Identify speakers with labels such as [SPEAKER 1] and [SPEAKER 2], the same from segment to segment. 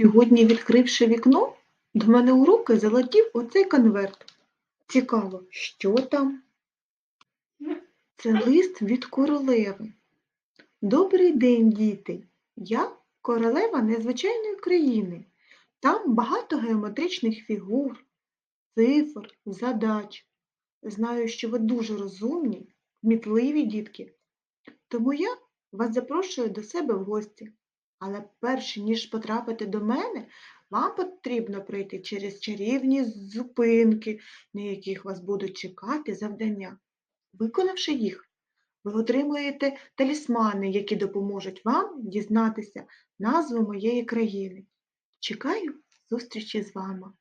[SPEAKER 1] Сьогодні, відкривши вікно, до мене у руки залетів оцей конверт. Цікаво, що там? Це лист від королеви. Добрий день, діти. Я королева незвичайної країни. Там багато геометричних фігур, цифр, задач. Знаю, що ви дуже розумні, кмітливі дітки. Тому я вас запрошую до себе в гості. Але перш ніж потрапити до мене, вам потрібно пройти через чарівні зупинки, на яких вас будуть чекати завдання. Виконавши їх, ви отримуєте талісмани, які допоможуть вам дізнатися назву моєї країни. Чекаю зустрічі з вами.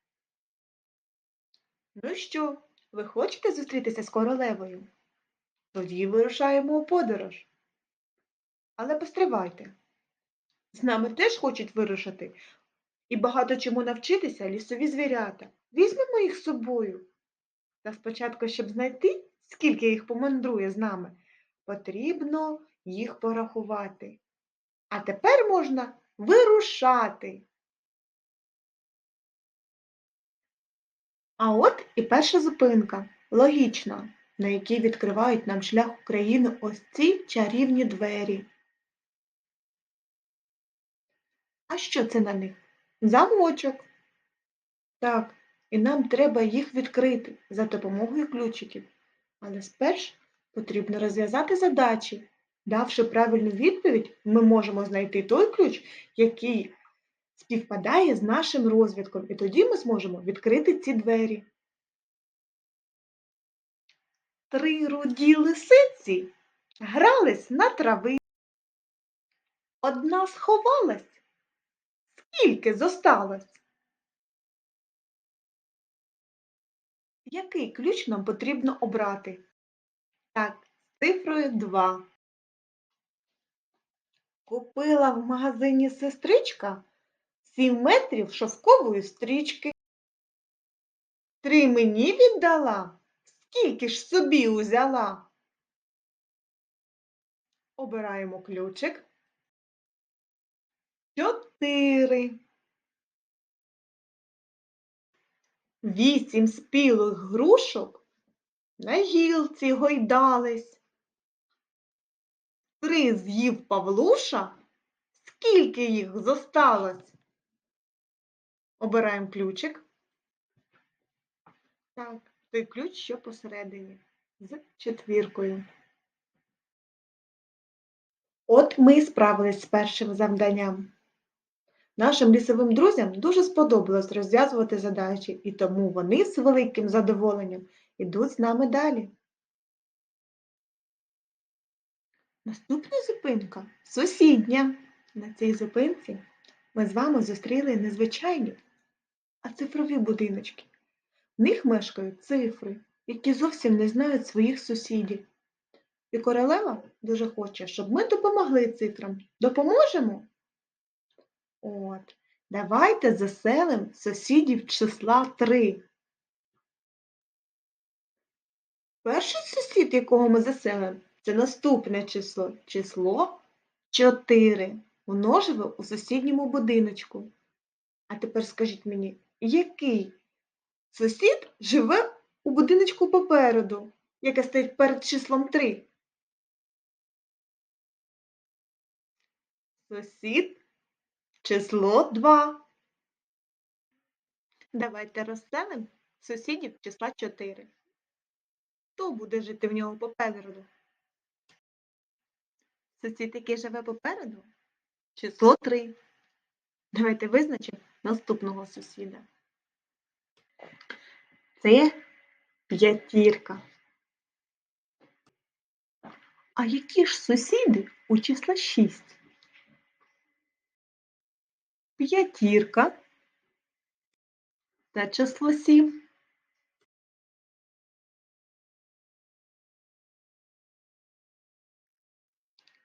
[SPEAKER 1] Ну що, ви хочете зустрітися з королевою? Тоді вирушаємо у подорож. Але постривайте. З нами теж хочуть вирушити і багато чому навчитися лісові звірята. Візьмемо їх з собою. Та спочатку, щоб знайти, скільки їх помандрує з нами, потрібно їх порахувати. А тепер можна вирушати. А от і перша зупинка, логічна, на якій відкривають нам шлях в країну ось ці чарівні двері. А що це на них? Замочок. Так, і нам треба їх відкрити за допомогою ключиків. Але спершу потрібно розв'язати задачі. Давши правильну відповідь, ми можемо знайти той ключ, який співпадає з нашим розвідком, і тоді ми зможемо відкрити ці двері. Три руді лисиці грались на трави. Одна сховалась, скільки зосталось? Який ключ нам потрібно обрати? Так, з цифрою 2. Купила в магазині сестричка 7 метрів шовкової стрічки. Три мені віддала, скільки ж собі узяла? Обираємо ключик. Чотири. Вісім спілих грушок на гілці гойдались. Три з'їв Павлуша. Скільки їх зосталось? Обираємо ключик. Так, той ключ, що посередині, з четвіркою. От ми справились з першим завданням. Нашим лісовим друзям дуже сподобалось розв'язувати задачі, і тому вони з великим задоволенням йдуть з нами далі. Наступна зупинка сусідня. На цій зупинці ми з вами зустріли незвичайні, а цифрові будиночки. В них мешкають цифри, які зовсім не знають своїх сусідів. І королева дуже хоче, щоб ми допомогли цифрам. Допоможемо? От, давайте заселимо сусідів числа 3. Перший сусід, якого ми заселимо, це наступне число. Число 4. Воно живе у сусідньому будиночку. А тепер скажіть мені, який сусід живе у будиночку попереду, яке стоїть перед числом 3? Сусід число 2. Давайте розселимо сусідів числа 4. Хто буде жити в нього попереду? Сусід, який живе попереду? Число 3. Давайте визначимо наступного сусіда. Це п'ятірка. А які ж сусіди у числа 6? П'ятірка та число 7.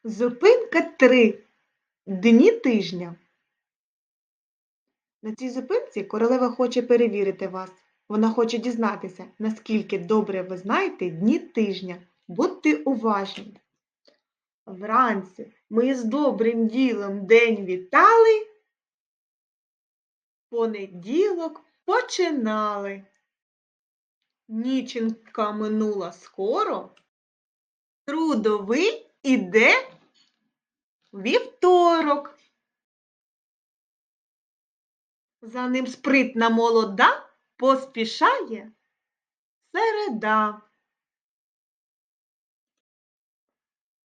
[SPEAKER 1] Зупинка 3. Дні тижня. На цій зупинці королева хоче перевірити вас. Вона хоче дізнатися, наскільки добре ви знаєте дні тижня. Будьте уважні. Вранці ми з добрим ділом день вітали, понеділок починали. Ніченька минула скоро. Трудовий іде вівторок. За ним спритна молода поспішає середа.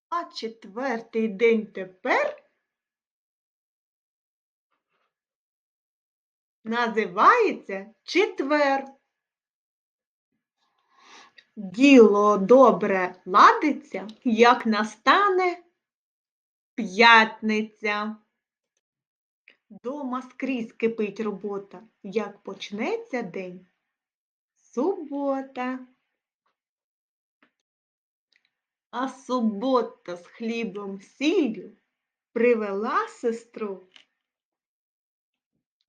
[SPEAKER 1] А четвертий день тепер називається четвер. Діло добре ладиться, як настане п'ятниця. Дома скрізь кипить робота, як почнеться день. Субота. А субота з хлібом сіллю привела сестру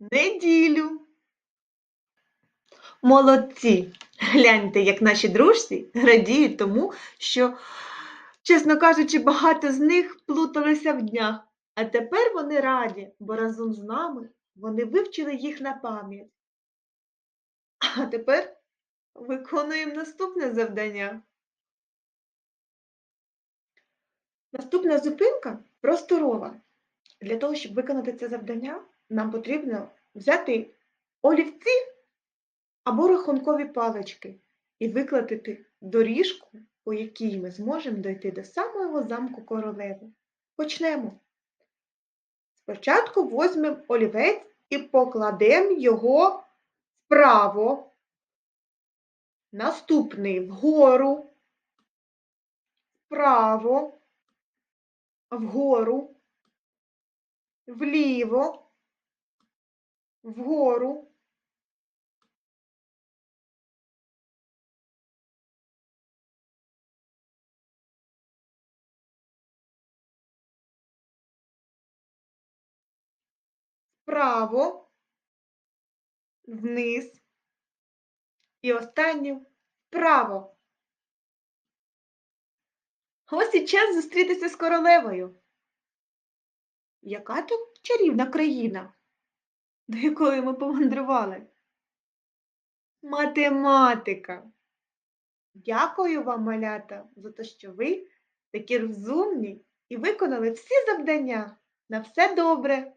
[SPEAKER 1] неділю. Молодці! Гляньте, як наші дружці радіють тому, що, чесно кажучи, багато з них плуталися в днях. А тепер вони раді, бо разом з нами вони вивчили їх на пам'ять. А тепер виконуємо наступне завдання. Наступна зупинка просторова. Для того, щоб виконати це завдання, нам потрібно взяти олівці або рахункові палички і викладати доріжку, по якій ми зможемо дойти до самого замку королеви. Почнемо. Спочатку візьмемо олівець і покладемо його вправо, наступний вгору, вправо, вгору, вліво, вгору. Вправо, вниз і останнє вправо. Ось і час зустрітися з королевою. Яка тут чарівна країна, до якої ми помандрували? Математика. Дякую вам, малята, за те, що ви такі розумні і виконали всі завдання. На все добре!